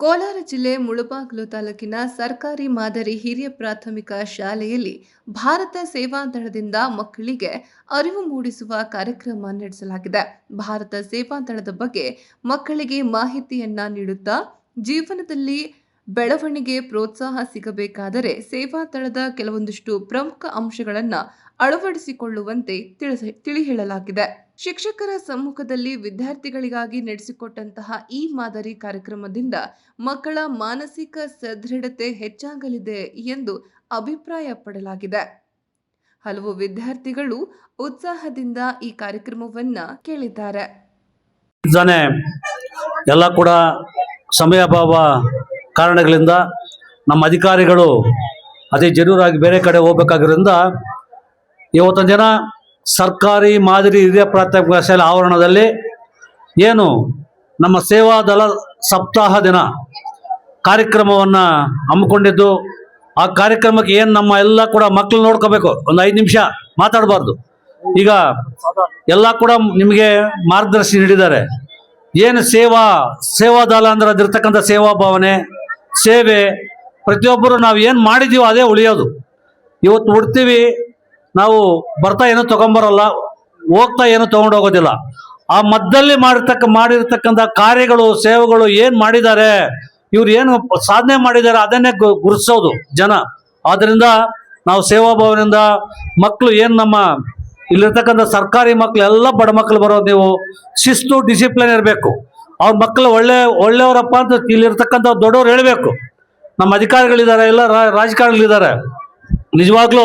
ಕೋಲಾರ ಜಿಲ್ಲೆ ಮುಳುಬಾಗಿಲು ತಾಲೂಕಿನ ಸರ್ಕಾರಿ ಮಾದರಿ ಹಿರಿಯ ಪ್ರಾಥಮಿಕ ಶಾಲೆಯಲ್ಲಿ ಭಾರತ ಸೇವಾ ದಳದಿಂದ ಮಕ್ಕಳಿಗೆ ಅರಿವು ಮೂಡಿಸುವ ಕಾರ್ಯಕ್ರಮ ನಡೆಸಲಾಗಿದೆ. ಭಾರತ ಸೇವಾ ದಳದ ಬಗ್ಗೆ ಮಕ್ಕಳಿಗೆ ಮಾಹಿತಿಯನ್ನ ನೀಡುತ್ತಾ ಜೀವನದಲ್ಲಿ ಬೆಳವಣಿಗೆ ಪ್ರೋತ್ಸಾಹ ಸಿಗಬೇಕಾದರೆ ಸೇವಾ ತಳದ ಕೆಲವೊಂದಿಷ್ಟು ಪ್ರಮುಖ ಅಂಶಗಳನ್ನು ಅಳವಡಿಸಿಕೊಳ್ಳುವಂತೆ ತಿಳಿಹೇಳಲಾಗಿದೆ. ತಿಳಿ ಹೇಳಲಾಗಿದೆ ಶಿಕ್ಷಕರ ಸಮ್ಮುಖದಲ್ಲಿ ವಿದ್ಯಾರ್ಥಿಗಳಿಗಾಗಿ ನಡೆಸಿಕೊಟ್ಟಂತಹ ಈ ಮಾದರಿ ಕಾರ್ಯಕ್ರಮದಿಂದ ಮಕ್ಕಳ ಮಾನಸಿಕ ಸದೃಢತೆ ಹೆಚ್ಚಾಗಲಿದೆ ಎಂದು ಅಭಿಪ್ರಾಯಪಡಲಾಗಿದೆ. ಹಲವು ವಿದ್ಯಾರ್ಥಿಗಳು ಉತ್ಸಾಹದಿಂದ ಈ ಕಾರ್ಯಕ್ರಮವನ್ನ ಕೇಳಿದ್ದಾರೆ. ಎಲ್ಲ ಕೂಡ ಸಮಯಾಭಾವ ಕಾರಣಗಳಿಂದ ನಮ್ಮ ಅಧಿಕಾರಿಗಳು ಅದೇ ಜರೂರಾಗಿ ಬೇರೆ ಕಡೆ ಹೋಗ್ಬೇಕಾಗಿರೋದ್ರಿಂದ ಇವತ್ತೊಂದು ಜನ ಸರ್ಕಾರಿ ಮಾದರಿ ಹಿರಿಯ ಪ್ರಾಥಮಿಕ ಶಾಲೆ ಆವರಣದಲ್ಲಿ ಏನು ನಮ್ಮ ಸೇವಾದಳ ಸಪ್ತಾಹ ದಿನ ಕಾರ್ಯಕ್ರಮವನ್ನು ಹಮ್ಮಿಕೊಂಡಿದ್ದು, ಆ ಕಾರ್ಯಕ್ರಮಕ್ಕೆ ಏನು ನಮ್ಮ ಎಲ್ಲ ಕೂಡ ಮಕ್ಕಳು ನೋಡ್ಕೋಬೇಕು, ಒಂದು ಐದು ನಿಮಿಷ ಮಾತಾಡಬಾರ್ದು. ಈಗ ಎಲ್ಲ ಕೂಡ ನಿಮಗೆ ಮಾರ್ಗದರ್ಶನ ನೀಡಿದ್ದಾರೆ. ಏನು ಸೇವಾ ಸೇವಾದಾಲ ಅಂದ್ರೆ ಅದಿರ್ತಕ್ಕಂಥ ಸೇವಾ ಭಾವನೆ ಸೇವೆ ಪ್ರತಿಯೊಬ್ಬರು ನಾವು ಏನು ಮಾಡಿದೀವೋ ಅದೇ ಉಳಿಯೋದು. ಇವತ್ತು ಹುಡ್ತೀವಿ ನಾವು ಬರ್ತಾ ಏನೂ ತಗೊಂಬರಲ್ಲ, ಹೋಗ್ತಾ ಏನೂ ತಗೊಂಡು ಹೋಗೋದಿಲ್ಲ ಆ ಮದ್ದಲ್ಲಿ ಮಾಡಿರ್ತಕ್ಕ, ಮಾಡಿರ್ತಕ್ಕಂಥ ಕಾರ್ಯಗಳು, ಸೇವೆಗಳು ಏನು ಮಾಡಿದ್ದಾರೆ, ಇವ್ರು ಏನು ಸಾಧನೆ ಮಾಡಿದ್ದಾರೆ ಅದನ್ನೇ ಗುರುತಿಸೋದು ಜನ. ಆದ್ದರಿಂದ ನಾವು ಸೇವಾ ಭಾವನೆಯಿಂದ ಮಕ್ಕಳು ಏನು ನಮ್ಮ ಇಲ್ಲಿರ್ತಕ್ಕಂಥ ಸರ್ಕಾರಿ ಮಕ್ಕಳು ಎಲ್ಲ ಬಡ ಮಕ್ಕಳು ಬರೋದು ನೀವು ಶಿಸ್ತು, ಡಿಸಿಪ್ಲಿನ್ ಇರಬೇಕು. ಅವ್ರ ಮಕ್ಕಳು ಒಳ್ಳೆ, ಒಳ್ಳೆಯವರಪ್ಪ ಅಂತ ಇಲ್ಲಿರ್ತಕ್ಕಂಥ ದೊಡ್ಡವ್ರು ಹೇಳಬೇಕು. ನಮ್ಮ ಅಧಿಕಾರಿಗಳಿದ್ದಾರೆ, ಎಲ್ಲ ರಾಜಕಾರಣಿಗಳಿದ್ದಾರೆ. ನಿಜವಾಗ್ಲೂ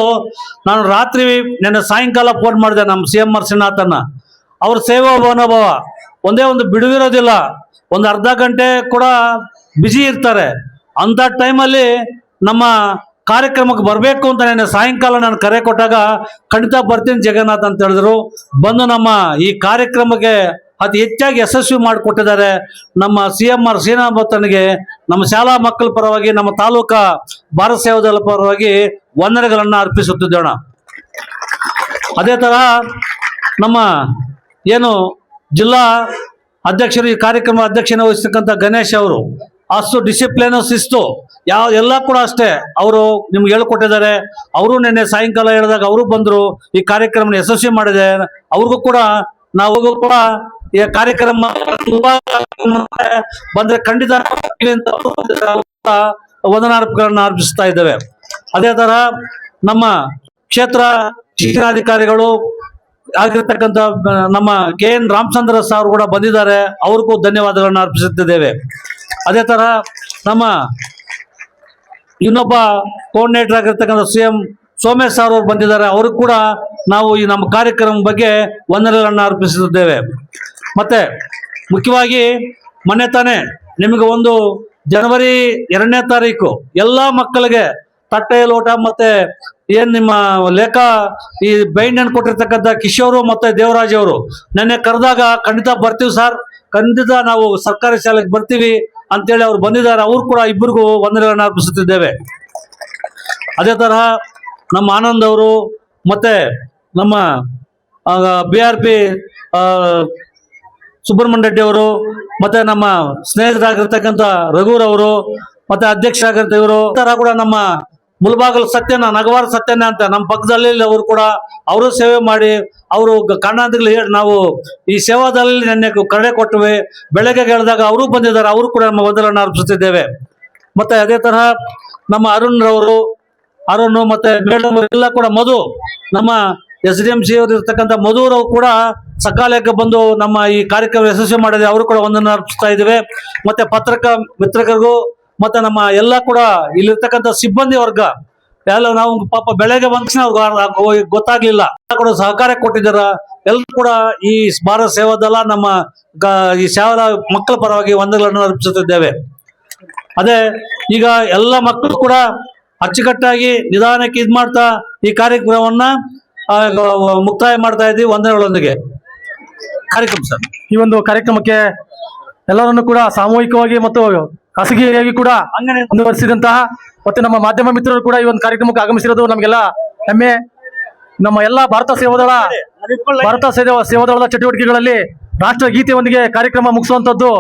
ನಾನು ರಾತ್ರಿ ನೆನ್ನೆ ಸಾಯಂಕಾಲ ಫೋನ್ ಮಾಡಿದೆ ನಮ್ಮ ಸಿ ಎಂ ಆರ್ ಶ್ರೀನಾಥನ್ನ ಅವ್ರ ಸೇವಾ ಮನೋಭಾವ, ಒಂದೇ ಒಂದು ಬಿಡುವಿರೋದಿಲ್ಲ. ಒಂದು ಅರ್ಧ ಗಂಟೆ ಕೂಡ ಬ್ಯುಸಿ ಇರ್ತಾರೆ. ಅಂಥ ಟೈಮಲ್ಲಿ ನಮ್ಮ ಕಾರ್ಯಕ್ರಮಕ್ಕೆ ಬರಬೇಕು ಅಂತ ನೆನ್ನೆ ಸಾಯಂಕಾಲ ನಾನು ಕರೆ ಕೊಟ್ಟಾಗ ಖಂಡಿತ ಬರ್ತೀನಿ ಜಗನ್ನಾಥ್ ಅಂತ ಹೇಳಿದ್ರು. ಬಂದು ನಮ್ಮ ಈ ಕಾರ್ಯಕ್ರಮಕ್ಕೆ ಅತಿ ಹೆಚ್ಚಾಗಿ ಯಶಸ್ವಿ ಮಾಡಿಕೊಟ್ಟಿದ್ದಾರೆ. ನಮ್ಮ ಸಿ ಎಂ ಆರ್ ಶ್ರೀನಾಥನಿಗೆ ನಮ್ಮ ಶಾಲಾ ಮಕ್ಕಳ ಪರವಾಗಿ, ನಮ್ಮ ತಾಲೂಕಾ ಭಾರತ ಸೇವಾದಳ ಪರವಾಗಿ ವಂದನೆಗಳನ್ನು ಅರ್ಪಿಸುತ್ತಿದ್ದೋಣ ಅದೇ ತರ ನಮ್ಮ ಏನು ಜಿಲ್ಲಾ ಅಧ್ಯಕ್ಷರು, ಈ ಕಾರ್ಯಕ್ರಮ ಅಧ್ಯಕ್ಷನ ವಹಿಸ್ತಕ್ಕಂಥ ಗಣೇಶ್ ಅವರು ಅಷ್ಟು ಡಿಸಿಪ್ಲಿನ್ ಶಿಸ್ತು ಯಾವ ಎಲ್ಲ ಕೂಡ ಅಷ್ಟೇ ಅವರು ನಿಮ್ಗೆ ಹೇಳ್ಕೊಟ್ಟಿದ್ದಾರೆ. ಅವರು ನಿನ್ನೆ ಸಾಯಂಕಾಲ ಹೇಳಿದಾಗ ಅವರು ಬಂದರು, ಈ ಕಾರ್ಯಕ್ರಮ ಯಶಸ್ವಿ ಮಾಡಿದೆ. ಅವ್ರಿಗೂ ಕೂಡ ನಾವು ಕೂಡ ಈ ಕಾರ್ಯಕ್ರಮ ತುಂಬಾ ಬಂದ್ರೆ ಖಂಡಿತ ವಂದನಾರ್ಪಗಳನ್ನು ಅರ್ಪಿಸ್ತಾ ಇದ್ದೇವೆ. ಅದೇ ತರ ನಮ್ಮ ಕ್ಷೇತ್ರ ಶಿಕ್ಷಣಾಧಿಕಾರಿಗಳು ಆಗಿರ್ತಕ್ಕಂಥ ನಮ್ಮ ಕೆ ಎನ್ ರಾಮಚಂದ್ರ ಸಾರ್ ಕೂಡ ಬಂದಿದ್ದಾರೆ. ಅವ್ರಿಗೂ ಧನ್ಯವಾದಗಳನ್ನ ಅರ್ಪಿಸುತ್ತಿದ್ದೇವೆ. ಅದೇ ತರ ನಮ್ಮ ಇನ್ನೊಬ್ಬ ಕೋಆರ್ಡಿನೇಟರ್ ಆಗಿರ್ತಕ್ಕಂಥ ಸಿ ಎಂ ಸೋಮೇಶ್ ಸಾರ್ ಅವರು ಬಂದಿದ್ದಾರೆ. ಅವ್ರಿಗೂ ಕೂಡ ನಾವು ಈ ನಮ್ಮ ಕಾರ್ಯಕ್ರಮ ಬಗ್ಗೆ ವಂದನೆಗಳನ್ನು ಅರ್ಪಿಸುತ್ತಿದ್ದೇವೆ. ಮತ್ತೆ ಮುಖ್ಯವಾಗಿ ಮೊನ್ನೆ ತಾನೇ ನಿಮಗೆ ಒಂದು ಜನವರಿ ಎರಡನೇ ತಾರೀಕು ಎಲ್ಲ ಮಕ್ಕಳಿಗೆ ತಟ್ಟೆ, ಲೋಟ ಮತ್ತೆ ಏನ್ ನಿಮ್ಮ ಲೇಖ ಈ ಬೈಂಡ್ ಅನ್ನು ಕೊಟ್ಟಿರ್ತಕ್ಕಂಥ ಕಿಶೋರು ಮತ್ತೆ ದೇವರಾಜ್ ಅವರು ನೆನ್ನೆ ಕರೆದಾಗ ಖಂಡಿತ ಬರ್ತೀವಿ ಸರ್, ಖಂಡಿತ ನಾವು ಸರ್ಕಾರಿ ಶಾಲೆಗೆ ಬರ್ತೀವಿ ಅಂತೇಳಿ ಅವ್ರು ಬಂದಿದ್ದಾರೆ, ಅವ್ರು ಕೂಡ ಇಬ್ಬರಿಗೂ ವಂದನೆಗಳನ್ನು ಅರ್ಪಿಸುತ್ತಿದ್ದೇವೆ. ಅದೇ ತರಹ ನಮ್ಮ ಆನಂದ್ ಅವರು ಮತ್ತೆ ನಮ್ಮ B R P Subrahmanya Reddy ಅವರು, ಮತ್ತೆ ನಮ್ಮ ಸ್ನೇಹಿತರಾಗಿರ್ತಕ್ಕಂಥ ರಘುರವರು ಮತ್ತೆ ಅಧ್ಯಕ್ಷರಾಗಿರ್ತ ಇವರು ತರ ಕೂಡ ನಮ್ಮ ಮುಲ್ಬಾಗಲ್ ಸತ್ಯನ ನಗವಾರ ಸತ್ಯನ ಅಂತ ನಮ್ಮ ಪಕ್ಕದಲ್ಲಿ ಅವರು ಕೂಡ. ಅವರು ಸೇವೆ ಮಾಡಿ, ಅವರು ಕಾರಣಾಂತರಗಳು ಹೇಳಿ ನಾವು ಈ ಸೇವಾದಲ್ಲಿ ನೆನ್ನೆ ಕರೆ ಕೊಟ್ಟಿವೆ. ಬೆಳಗ್ಗೆ ಹೇಳಿದಾಗ ಅವರು ಬಂದಿದ್ದಾರೆ, ಅವರು ಕೂಡ ನಮ್ಮ ವಂದನೆಯನ್ನು ಅರ್ಪಿಸುತ್ತಿದ್ದೇವೆ ಮತ್ತೆ ಅದೇ ತರಹ ನಮ್ಮ ಅರುಣ್ ರವರು, ಅರುಣ್ ಮತ್ತೆ ಮೇಡಮ್ ಎಲ್ಲ ಕೂಡ ಮಧು, ನಮ್ಮ ಎಸ್ ಡಿ ಎಂ ಸಿ ಅವರು ಇರ್ತಕ್ಕಂಥ ಮಧುರವರು ಕೂಡ ಸಕಾಲಕ್ಕೆ ಬಂದು ನಮ್ಮ ಈ ಕಾರ್ಯಕ್ರಮ ಯಶಸ್ವಿ ಮಾಡಿದೆ ಅವರು ಕೂಡ ಒಂದನ್ನು ಅರ್ಪಿಸ್ತಾ ಇದ್ದೇವೆ. ಮತ್ತೆ ಪತ್ರಕ ಮಿತ್ರಕರಿಗೂ ಮತ್ತೆ ನಮ್ಮ ಎಲ್ಲ ಕೂಡ ಇಲ್ಲಿರ್ತಕ್ಕಂಥ ಸಿಬ್ಬಂದಿ ವರ್ಗ, ಎಲ್ಲ ನಾವು ಪಾಪ ಬೆಳೆಗೆ ಬಂದ ಗೊತ್ತಾಗ್ಲಿಲ್ಲ. ಕೂಡ ಸಹಕಾರ ಕೊಟ್ಟಿದ್ದಾರ. ಎಲ್ಲರೂ ಕೂಡ ಈ ಭಾರತ ಸೇವಾದಲ್ಲ ನಮ್ಮ ಈ ಸೇವಾದ ಮಕ್ಕಳ ಪರವಾಗಿ ವಂದನೆಗಳನ್ನು ಅರ್ಪಿಸುತ್ತಿದ್ದೇವೆ. ಅದೇ ಈಗ ಎಲ್ಲ ಮಕ್ಕಳು ಕೂಡ ಅಚ್ಚುಕಟ್ಟಾಗಿ ನಿಧಾನಕ್ಕೆ ಇದ್ ಮಾಡ್ತಾ ಈ ಕಾರ್ಯಕ್ರಮವನ್ನ ಮುಕ್ತಾಯ ಮಾಡ್ತಾ ಇದ್ದೀವಿ ವಂದನೆಗಳೊಂದಿಗೆ. ಕಾರ್ಯಕ್ರಮ ಸರ್. ಈ ಒಂದು ಕಾರ್ಯಕ್ರಮಕ್ಕೆ ಎಲ್ಲರನ್ನು ಕೂಡ ಸಾಮೂಹಿಕವಾಗಿ ಮತ್ತು ಖಾಸಗಿಯಾಗಿ ಕೂಡ ಮುಂದುವರಿಸಿದಂತಹ ಮತ್ತೆ ನಮ್ಮ ಮಾಧ್ಯಮ ಮಿತ್ರರು ಕೂಡ ಈ ಒಂದು ಕಾರ್ಯಕ್ರಮಕ್ಕೆ ಆಗಮಿಸಿರೋದು ನಮಗೆಲ್ಲ ಹೆಮ್ಮೆ. ನಮ್ಮ ಎಲ್ಲ ಭಾರತ ಸೇವಾದಳ ಭಾರತ ಸೇವಾ ಸೇವಾದಳದ ಚಟುವಟಿಕೆಗಳಲ್ಲಿ ರಾಷ್ಟ್ರ ಗೀತೆಯೊಂದಿಗೆ ಕಾರ್ಯಕ್ರಮ ಮುಗಿಸುವಂತದ್ದು